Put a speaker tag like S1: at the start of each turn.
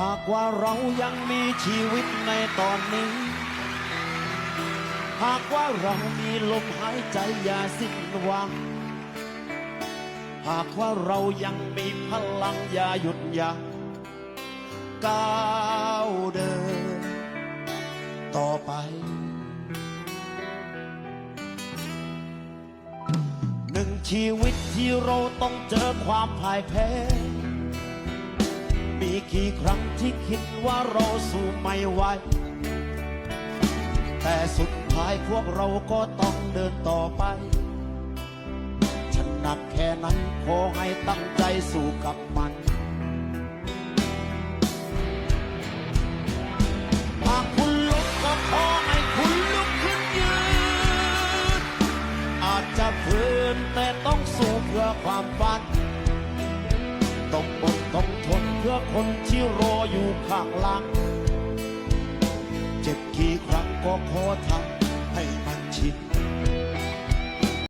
S1: หากว่าเรายังมีชีวิตในตอนนี้ หากว่าเรามีลมหายใจอย่าสิ้นหวัง หากว่าเรายังมีพลังอย่าหยุดยัง้งก้าวเดิน ต่อไปหนึ่งชีวิตที่เราต้องเจอความพ่ายแพ้ มีกี่ครั้งที่คิดว่าเราสู้ไม่ไหว แต่สุดท้ายพวกเราก็ต้องเดินต่อไป ฉันหนักแค่ไหนขอให้ตั้งใจสู้กับมันหากคุณลุกก็ขอให้คุณลุกขึ้นยืน อาจจะเพลินแต่ต้องสู้เพื่อความฝัน คนที่รออยู่ข้างหลัง เจ็บกี่ครั้งก็ขอทำให้มันชิด